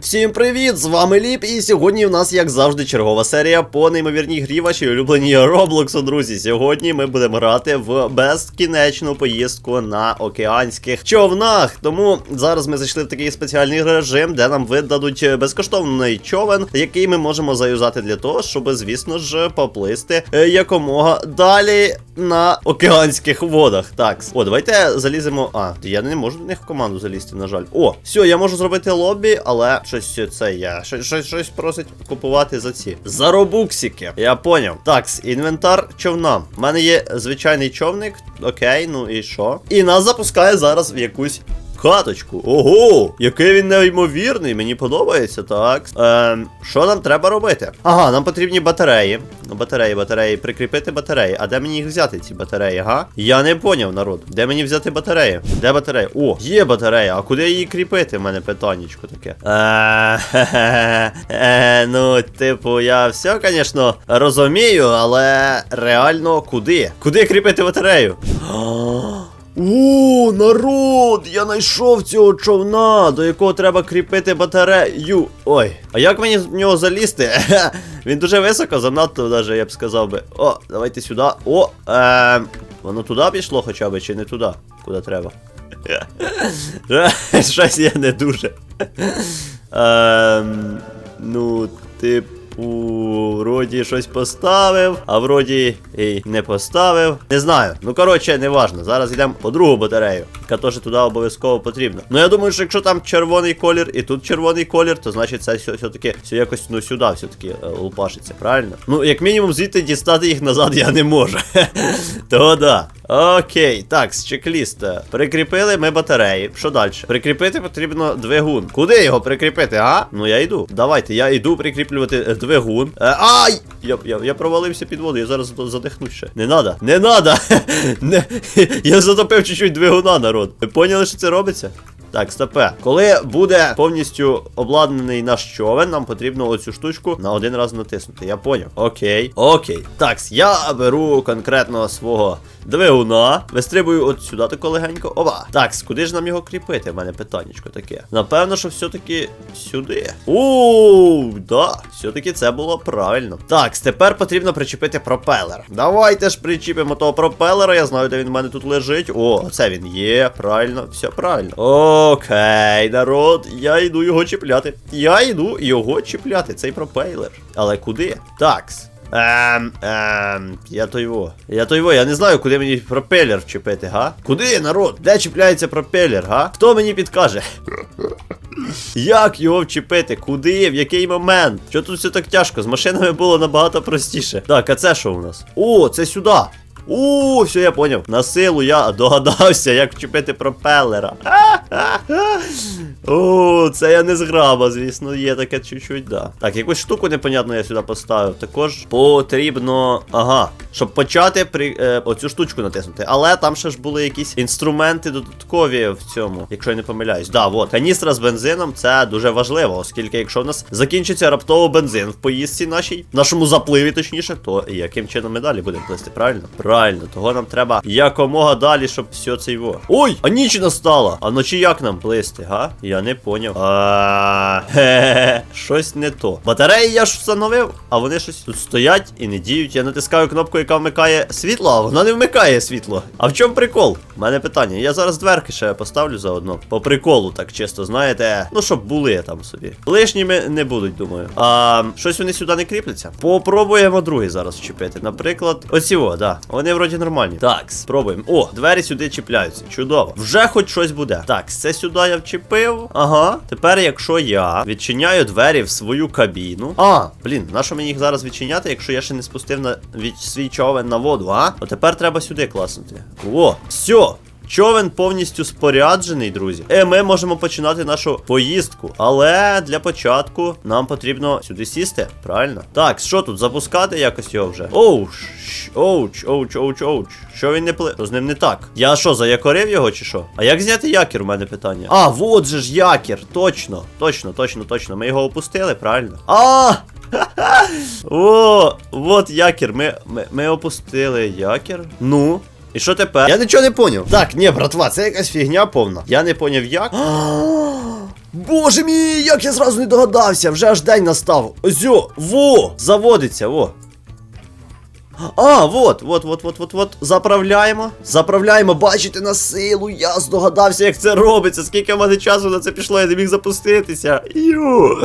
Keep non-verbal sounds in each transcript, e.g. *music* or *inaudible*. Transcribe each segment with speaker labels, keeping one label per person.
Speaker 1: Всім привіт! З вами Ліп, і сьогодні в нас, як завжди, чергова серія по неймовірній грі вашій улюбленій Роблоксу, друзі. Сьогодні ми будемо грати в безкінечну поїздку на океанських човнах. Тому зараз ми зайшли в такий спеціальний режим, де нам видадуть безкоштовний човен, який ми можемо заюзати для того, щоб, звісно ж, поплисти е, якомога далі на океанських водах. Так, о, давайте заліземо. А, я не можу до них в команду залізти, на жаль. О, все, я можу зробити лобі, але щось це я. Щось, щось, просить купувати за ці. За робуксики. Я поняв. Так, інвентар човна. У мене є звичайний човник. Окей, ну і що? І нас запускає зараз в якусь. Хаточку. Ого! Який він неймовірний, мені подобається, так. Ем, що нам треба робити? Ага, нам потрібні батареї. Ну, батареї, батареї, прикріпити батареї. А де мені їх взяти, ці батареї, га? Я не поняв, народ. Де мені взяти батареї? Де батарея? О, є батарея. А куди її кріпити? В мене питаннячко таке. Е, *laughs* е, ну, типу, я все, звісно, розумію, але реально куди? Куди кріпити батарею? *gasps* О, народ! Я знайшов цього човна, до якого треба кріпити батарею. Ой, а як мені в нього залізти? *laughs* Він дуже високо, занадто даже, я б сказав би. О, давайте сюди. О, е, воно туди пішло хоча б, чи не туди? Куди треба? *laughs* Щось я не дуже. Ем, ну, типу, вроді щось поставив, а вроді і не поставив. Не знаю. Ну коротше, не важно. Зараз йдемо по другу батарею, яка теж туди обов'язково потрібна. Ну я думаю, що якщо там червоний колір і тут червоний колір, то значить це все- все-таки все якось ну сюди все-таки е, лупашиться, правильно? Ну, як мінімум, звідти дістати їх назад я не можу. *laughs* То да. Окей, так, з чек-ліст. Прикріпили ми батареї. Що далі? Прикріпити потрібно двигун. Куди його прикріпити, а? Ну я йду. Давайте, я йду прикріплювати е, двигун. Е, ай! Я, я, я провалився під воду, я зараз зад- задихнусь ще. Не надо, не надо! *laughs* не, *laughs* я затопив чуть-чуть двигуна, народ. Ви поняли, що це робиться? Так, стопе. Коли буде повністю обладнаний наш човен, нам потрібно оцю штучку на один раз натиснути. Я поняв. Окей. Окей. Так, я беру конкретно свого двигуна. Вистрибую от сюди тако легенько. Опа. Так, куди ж нам його кріпити? У мене питаннячко таке. Напевно, що все-таки сюди. Ууу, да. Все-таки це було правильно. Так, тепер потрібно причепити пропелер. Давайте ж причіпимо того пропелера. Я знаю, де він в мене тут лежить. О, це він є. Правильно, все правильно. Окей, народ, я йду його чіпляти. Я йду його чіпляти, цей пропелер. Але куди? Такс. Ем, ем, я то його. Я то його, я не знаю, куди мені пропелер вчепити, га? Куди, народ? Де чіпляється пропелер, га? Хто мені підкаже? Як його вчепити? Куди? В який момент? Що тут все так тяжко? З машинами було набагато простіше. Так, а це що у нас? О, це сюди. У, все, я поняв. На силу я догадався, як вчепити пропелера. *laughs* О, це я не зграба, звісно, є таке чуть-чуть, да. Так, якусь штуку непонятну я сюди поставив. Також потрібно. Ага. Щоб почати при, е, оцю штучку натиснути. Але там ще ж були якісь інструменти додаткові в цьому, якщо я не помиляюсь. Да, от. Каністра з бензином це дуже важливо, оскільки якщо в нас закінчиться раптово бензин в поїздці нашій, нашому запливі, точніше, то яким чином ми далі будемо плисти, правильно? Правильно, того нам треба якомога далі, щоб все це його. Ой, а ніч настала! А вночі як нам плисти, га? Я не поняв. А, щось не то. Батареї я ж встановив, а вони щось тут стоять і не діють. Я натискаю кнопку, яка вмикає світло, а вона не вмикає світло. А в чому прикол? У мене питання. Я зараз дверки ще поставлю заодно. По приколу, так чисто, знаєте. Ну, щоб були там собі. Лишніми не будуть, думаю. А щось вони сюди не кріпляться. Попробуємо другий зараз вчепити. Наприклад, оці о, да. Вони вроді нормальні. Так, спробуємо. О, двері сюди чіпляються. Чудово. Вже хоч щось буде. Так, це сюди я вчепив. Ага. Тепер, якщо я відчиняю двері в свою кабіну. А, блін, на що мені їх зараз відчиняти, якщо я ще не спустив на від свій човен на воду, а? А тепер треба сюди класнути. О, все. Човен повністю споряджений, друзі. І ми можемо починати нашу поїздку. Але для початку нам потрібно сюди сісти, правильно? Так, що тут? Запускати якось його вже? Оуч, оуч, оуч, оуч, оуч. Що він не пли... Що з ним не так? Я що, заякорив його чи що? А як зняти якір? У мене питання. А, вот же ж якір. Точно, точно, точно, точно. Ми його опустили, правильно? А! *laughs* О, вот якір. Ми, ми, ми опустили якір. Ну. І що тепер? Я нічого не поняв. Так, ні, братва, це якась фігня повна. Я не поняв як. *gasps* Боже мій, як я зразу не догадався, вже аж день настав. Ось, во, заводиться, во. А, вот, вот, вот, вот, вот, вот. Заправляємо. Заправляємо, бачите, на силу. Я здогадався, як це робиться. Скільки в мене часу на це пішло, я не міг запуститися. Ю.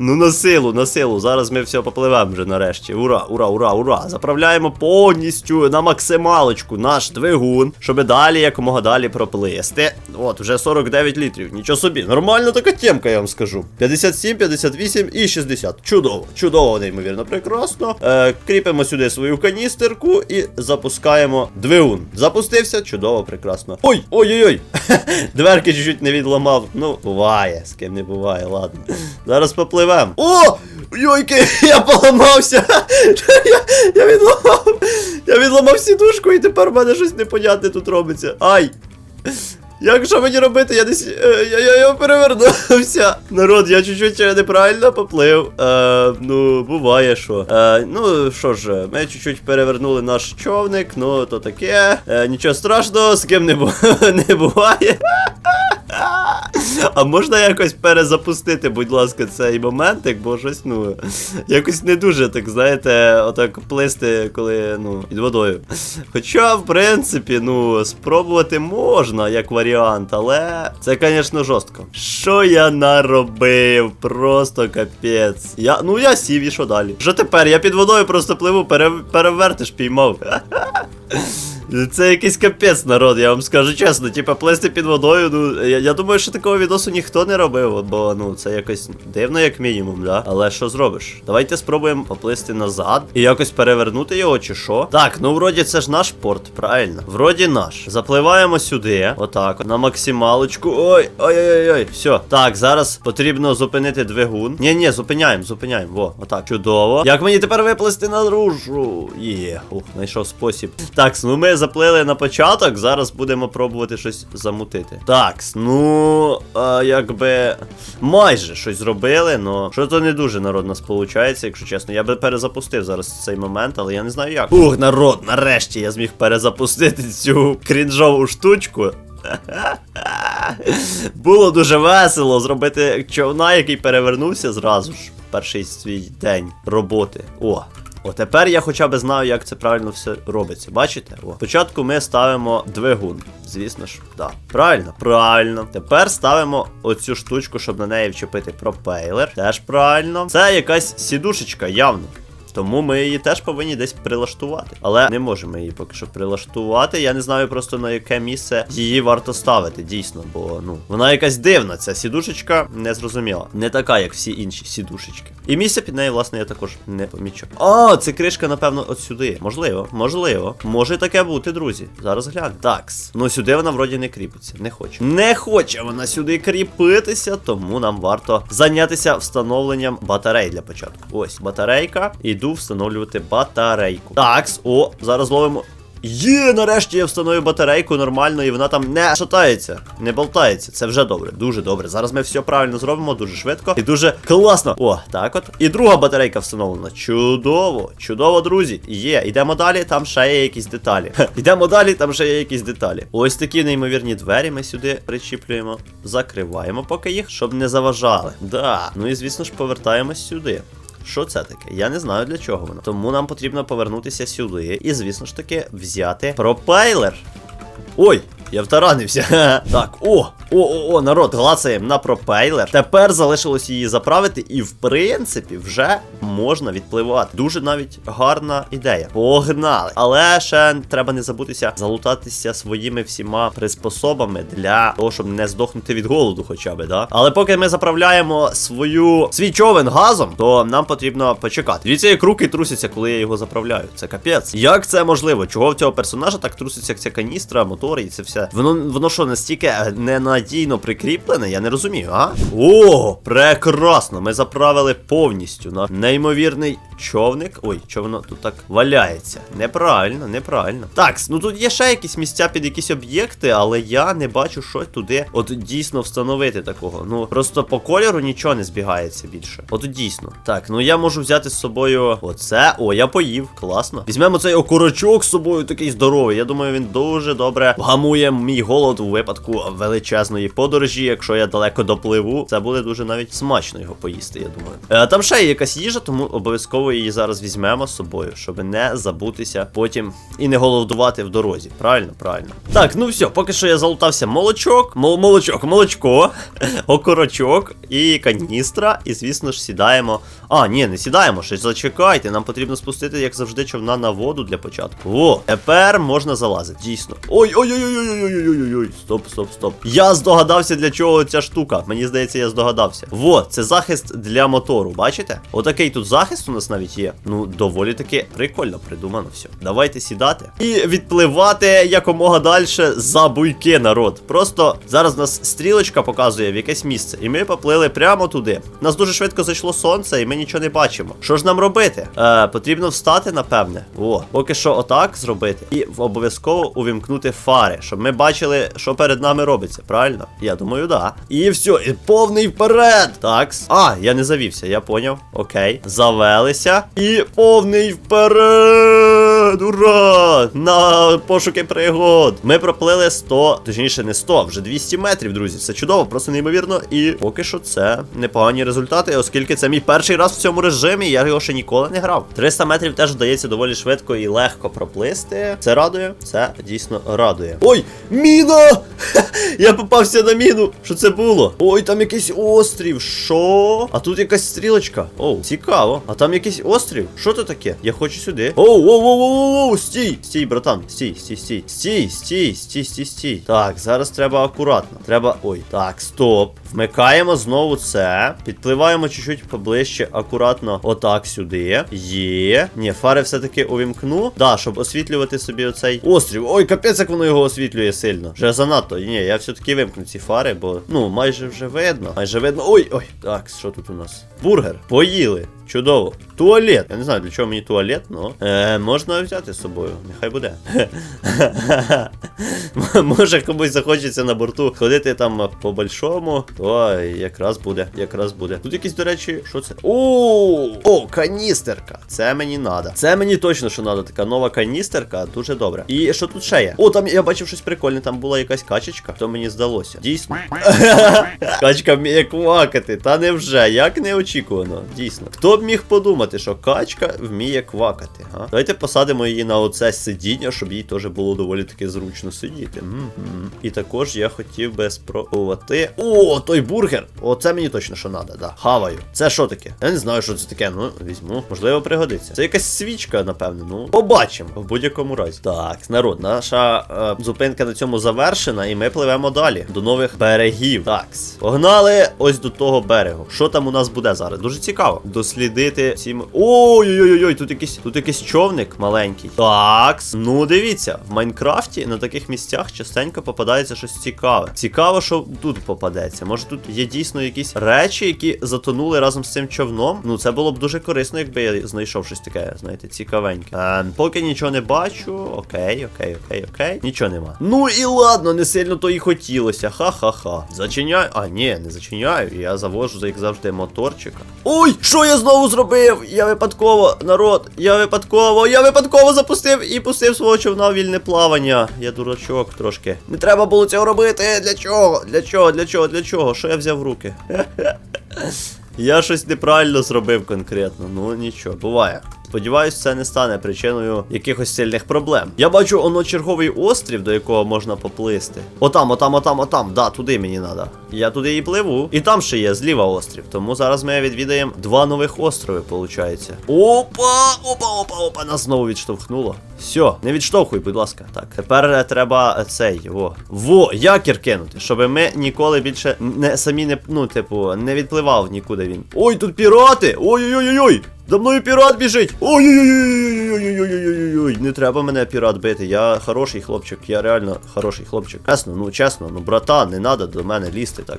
Speaker 1: Ну на силу, на силу. Зараз ми все попливемо вже нарешті. Ура, ура, ура, ура. Заправляємо повністю на максималочку наш двигун, щоб далі якомога далі проплисти. От, вже 49 літрів. Нічого собі. Нормальна така темка, я вам скажу. 57, 58 і 60. Чудово, чудово, неймовірно, прекрасно. Е, кріпимо сюди свою каністерку і запускаємо двигун. Запустився, чудово, прекрасно. Ой, ой-ой-ой. *laughs* Дверки чуть-чуть не відламав. Ну, буває, з ким не буває, ладно. Зараз попливемо. О! Йойки, *laughs* я поламався! *laughs* я, я відламав! Я відламав сідушку і тепер в мене щось непонятне тут робиться. Ай! Як що мені робити? Я десь. е, Я, я, я перевернувся. *laughs* Народ, я чуть-чуть неправильно поплив. Е, ну, буває що. Е, ну що ж, ми чуть-чуть перевернули наш човник, ну то таке. Е, нічого страшного, з ким не, бу... не буває. А можна якось перезапустити, будь ласка, цей моментик, бо щось, ну, якось не дуже, так знаєте, отак плисти, коли, ну, під водою. Хоча, в принципі, ну, спробувати можна як варіант, але це, звісно, жорстко. Що я наробив? Просто капець. Я, ну я сів і що далі? Що тепер? Я під водою просто пливу, пере, перевертиш, піймав. Це якийсь капець, народ, я вам скажу чесно. Типа плисти під водою, ну я, я думаю, що такого відосу ніхто не робив, бо ну це якось дивно, як мінімум, да? Але що зробиш? Давайте спробуємо поплисти назад і якось перевернути його, чи що. Так, ну вроді це ж наш порт, правильно? Вроді наш. Запливаємо сюди, отак, на максималочку. Ой, ой-ой-ой, все. Так, зараз потрібно зупинити двигун. Ні, ні, зупиняємо, зупиняємо. Во, отак. Чудово. Як мені тепер виплисти наружу? Є, ух, знайшов спосіб. Так, ну ми заплили на початок, зараз будемо пробувати щось замутити. Так, ну а, якби майже щось зробили, но що то не дуже народ нас виходить, якщо чесно. Я би перезапустив зараз цей момент, але я не знаю як. Ух, народ, нарешті я зміг перезапустити цю крінжову штучку. *laughs* Було дуже весело зробити човна, який перевернувся зразу ж перший свій день роботи. О, О, тепер я хоча б знаю, як це правильно все робиться. Бачите? О. Спочатку ми ставимо двигун. Звісно ж, так. Правильно? Правильно. Тепер ставимо оцю штучку, щоб на неї вчепити пропейлер. Теж правильно. Це якась сідушечка, явно. Тому ми її теж повинні десь прилаштувати. Але не можемо її поки що прилаштувати. Я не знаю просто на яке місце її варто ставити, дійсно, бо ну вона якась дивна. Ця сідушечка не зрозуміла. Не така, як всі інші сідушечки. І місця під нею, власне, я також не помічаю. А, це кришка, напевно, от сюди. Можливо, можливо. Може таке бути, друзі. Зараз гляну. Такс. Ну сюди вона вроді не кріпиться. Не хоче. Не хоче вона сюди кріпитися, тому нам варто зайнятися встановленням батарей для початку. Ось батарейка. Іду встановлювати батарейку. Такс, о, зараз ловимо. Є, нарешті я встановив батарейку нормально, і вона там не шатається, не болтається. Це вже добре, дуже добре. Зараз ми все правильно зробимо, дуже швидко і дуже класно. О, так от. І друга батарейка встановлена. Чудово, чудово, друзі. Є. Йдемо далі, там ще є якісь деталі. Йдемо далі, там ще є якісь деталі. Ось такі неймовірні двері ми сюди причіплюємо. Закриваємо поки їх, щоб не заважали. Да. Ну і звісно ж повертаємось сюди. Що це таке? Я не знаю для чого воно. Тому нам потрібно повернутися сюди і, звісно ж таки, взяти пропайлер. Ой, я втаранився. *laughs* так, о, о, о, о, народ, глацаємо на пропейлер. Тепер залишилось її заправити, і в принципі вже можна відпливати. Дуже навіть гарна ідея. Погнали! Але ще треба не забутися залутатися своїми всіма приспособами для того, щоб не здохнути від голоду, хоча би, да. Але поки ми заправляємо свою свій човен газом, то нам потрібно почекати. Дивіться, як руки трусяться, коли я його заправляю. Це капець. Як це можливо? Чого в цього персонажа так труситься, ця каністра, мотори і це все? Воно воно що, настільки е, ненадійно прикріплене? Я не розумію, а? О, прекрасно! Ми заправили повністю на неймовірний човник. Ой, що воно тут так валяється? Неправильно, неправильно. Так, ну тут є ще якісь місця під якісь об'єкти, але я не бачу, що туди от дійсно встановити такого. Ну просто по кольору нічого не збігається більше. От дійсно. Так, ну я можу взяти з собою оце. О, я поїв. Класно. Візьмемо цей окурочок з собою, такий здоровий. Я думаю, він дуже добре гамує мій голод у випадку величезної подорожі. Якщо я далеко допливу, це буде дуже навіть смачно його поїсти, я думаю. Е, там ще є якась їжа, тому обов'язково її зараз візьмемо з собою, щоб не забутися потім і не голодувати в дорозі. Правильно, правильно. Так, ну все, поки що я залутався молочок, мол, молочок, молочко, *laughs* окорочок і каністра. І, звісно ж, сідаємо. А, ні, не сідаємо, щось зачекайте. Нам потрібно спустити, як завжди, човна на воду для початку. О, тепер можна залазити, дійсно. Ой, Ой-ой-ой-ой-ой-ой. Стоп, стоп, стоп. Я здогадався, для чого ця штука. Мені здається, я здогадався. Во, це захист для мотору, бачите? Отакий тут захист у нас навіть є. Ну, доволі таки прикольно придумано все. Давайте сідати. І відпливати якомога далі за буйки, народ. Просто зараз нас стрілочка показує в якесь місце. І ми поплили прямо туди. Нас дуже швидко зайшло сонце, і ми нічого не бачимо. Що ж нам робити? Е, Потрібно встати, напевне. О, поки що отак зробити. І обов'язково увімкнути фари, щоб ми бачили, що перед нами робиться. Правильно? Я думаю, да. І все, і повний вперед. Такс. А, я не завівся, я поняв. Окей. Завелися. І повний вперед. Ура! На пошуки пригод. Ми проплили 100, точніше, не 100, вже 200 метрів, друзі. Це чудово, просто неймовірно. І поки що це непогані результати, оскільки це мій перший раз в цьому режимі, я його ще ніколи не грав. 300 метрів теж вдається доволі швидко і легко проплисти. Це радує, це дійсно радує. Ой, міна! *laughs* Я попався на міну. Що це було? Ой, там якийсь острів. Що? А тут якась стрілочка. Оу, цікаво. А там якийсь острів. Що це таке? Я хочу сюди. Оу, оу, оу, оу, оу, стій! Стій, братан, стій, стій, стій. Стій, стій, стій, стій, стій. Так, зараз треба акуратно. Треба. Ой, так, стоп. Вмикаємо знову це. Підпливаємо чуть-чуть поближче, акуратно. Отак сюди. Є. Ні, фари все-таки увімкну. Да, щоб освітлювати собі оцей острів. Ой, капець, як воно його освітлює сильно. Вже занадто. Ні, я все-таки вимкну ці фари, бо ну, майже вже видно. Майже видно. Ой, ой. Так, що тут у нас? Бургер. Поїли. Чудово. Туалет. Я не знаю, для чого мені туалет, но е, можна взяти з собою. Нехай буде. *laughs* Може комусь захочеться на борту ходити там по то якраз буде, якраз буде. Тут якісь, до речі, що це? О, о, каністерка. Це мені надо. Це мені точно що надо. Така нова каністерка, дуже добре. І що тут ще є? О, там я бачив щось прикольне, там була якась качечка, то мені здалося. Дійсно. *laughs* Качка вміє квакати. Та невже, як неочікувано, дійсно. Хто б міг подумати, що качка вміє квакати, а? Давайте посадимо її на оце сидіння, щоб їй теж було доволі таки зручно сидіти. М-м. І також я хотів би спробувати. О, той бургер! Оце мені точно що треба, да. Хаваю. Це що таке? Я не знаю, що це таке. Ну, візьму. Можливо, пригодиться. Це якась свічка, напевно. Ну, побачимо. В будь-якому разі. Так, народ, наша е, зупинка на цьому завершена, і ми пливемо далі. До нових берегів. Такс. Погнали ось до того берегу. Що там у нас буде зараз? Дуже цікаво. Дослідити ці. м- Ой-ой-ой, тут якийсь тут якийсь човник маленький. Такс. Ну дивіться, в Майнкрафті на таких місцях частенько попадається щось цікаве. Цікаво, що тут попадеться. Може тут є дійсно якісь речі, які затонули разом з цим човном. Ну це було б дуже корисно, якби я знайшов щось таке, знаєте, цікавеньке. Е, поки нічого не бачу. Окей, окей, окей, окей. Нічого нема. Ну і ладно, не сильно то і хотілося. Ха-ха-ха. Зачиняю. А, ні, не зачиняю. Я завожу, як завжди, моторчика. Ой, що я знову зробив? Я випадково, народ, я випадково, я випадково запустив і пустив свого човна вільне плавання. Я дурачок трошки. Не треба було цього робити. Для чого? Для чого? Для чого? Для чого? Що я взяв в руки? *laughs* Я щось неправильно зробив конкретно. Ну нічого, буває. Сподіваюсь, це не стане причиною якихось сильних проблем. Я бачу оно черговий острів, до якого можна поплисти. Отам, отам, отам, отам. Да, туди мені треба. Я туди і пливу. І там ще є зліва острів. Тому зараз ми відвідаємо два нових острови, виходить. Опа! Опа, опа, опа! Нас знову відштовхнуло. Все, не відштовхуй, будь ласка. Так, тепер треба цей. Во. Во, якір кинути, щоб ми ніколи більше не самі не, ну, типу, не відпливав нікуди він. Ой, тут пірати! Ой-ой-ой-ой! За мною пірат біжить! Ой-ой-ой-ой-ой-ой-ой-ой-ой-ой-ой! Не треба мене пірат бити. Я хороший хлопчик, я реально хороший хлопчик. Чесно, ну чесно, ну братан, не треба до мене лізти так.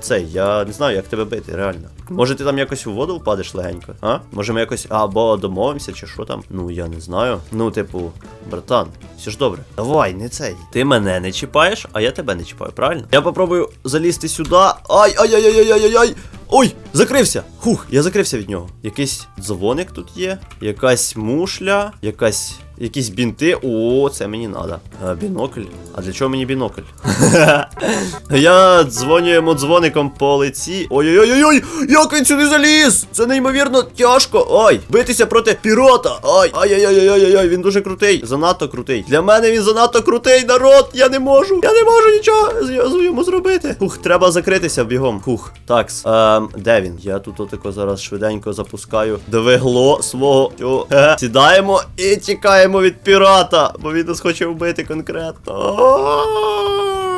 Speaker 1: Цей, я не знаю, як тебе бити, реально. Може ти там якось у воду впадеш легенько? А? Може ми якось або домовимося, чи що там? Ну я не знаю. Ну, типу, братан, все ж добре. Давай, не цей. Ти мене не чіпаєш, а я тебе не чіпаю, правильно? Я попробую залізти сюди. Ай, Ой, закрився! Хух, я закрився від нього. Якийсь дзвоник тут є, якась мушля, якась якісь бінти. О, це мені треба. Бінокль. А для чого мені бінокль? *laughs* Я дзвоню йому дзвоником по лиці. Ой-ой-ой-ой! Як він сюди заліз? Це неймовірно тяжко. Ой, битися проти пірота. Ой, ай-яй-яй-яй-яй, він дуже крутий. Занадто крутий. Для мене він занадто крутий, народ. Я не можу. Я не можу нічого з йому зробити. Фух, треба закритися бігом. Фух. Такс. Ем, де він? Я тут отако зараз швиденько запускаю двигло свого. Е, Сідаємо і тікаємо від пірата, бо він нас хоче вбити конкретно.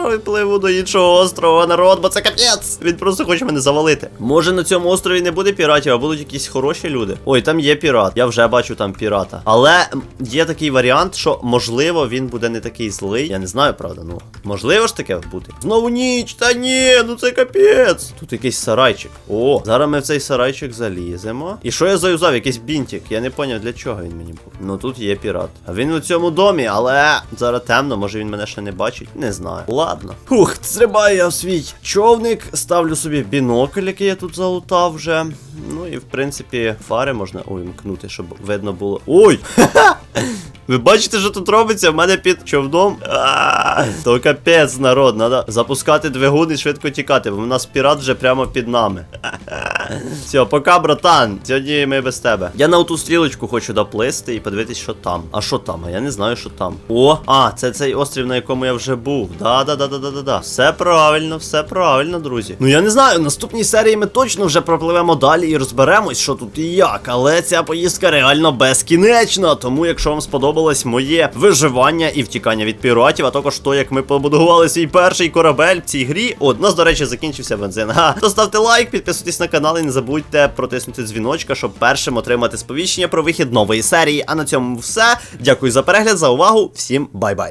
Speaker 1: Ой, Пливу до іншого острова, народ, бо це капець. Він просто хоче мене завалити. Може на цьому острові не буде піратів, а будуть якісь хороші люди. Ой, там є пірат. Я вже бачу там пірата. Але є такий варіант, що можливо він буде не такий злий. Я не знаю, правда. Ну можливо ж таке бути. Знову ніч, та ні, ну це капець. Тут якийсь сарайчик. О, зараз ми в цей сарайчик заліземо. І що я заюзав? Якийсь бінтик. Я не поняв, для чого він мені був. Ну тут є пірат. А він у цьому домі, але зараз темно, може він мене ще не бачить. Не знаю. Ладно. Фух, стрибаю я в свій човник, ставлю собі бінокль, який я тут залутав вже. Ну і в принципі фари можна увімкнути, щоб видно було. Ой! *laughs* Ви бачите, що тут робиться? В мене під човном. То капець, народ. Надо запускати двигун і швидко тікати, бо в нас пірат вже прямо під нами. *laughs* Все, пока, братан. Сьогодні ми без тебе. Я на ту стрілочку хочу доплисти і подивитись, що там. А що там? А я не знаю, що там. О, а, це цей острів, на якому я вже був. Да, да, да, да, да, да, да. Все правильно, все правильно, друзі. Ну я не знаю, в наступній серії ми точно вже пропливемо далі і розберемось, що тут і як. Але ця поїздка реально безкінечна. Тому, якщо вам сподобалось моє виживання і втікання від піратів, а також то, як ми побудували свій перший корабель в цій грі. От, нас, до речі, закінчився бензин. Ха. То ставте лайк, підписуйтесь на канал і не забудьте протиснути дзвіночка, щоб першим отримати сповіщення про вихід нової серії. А на цьому все. Дякую за перегляд, за увагу. Всім бай-бай.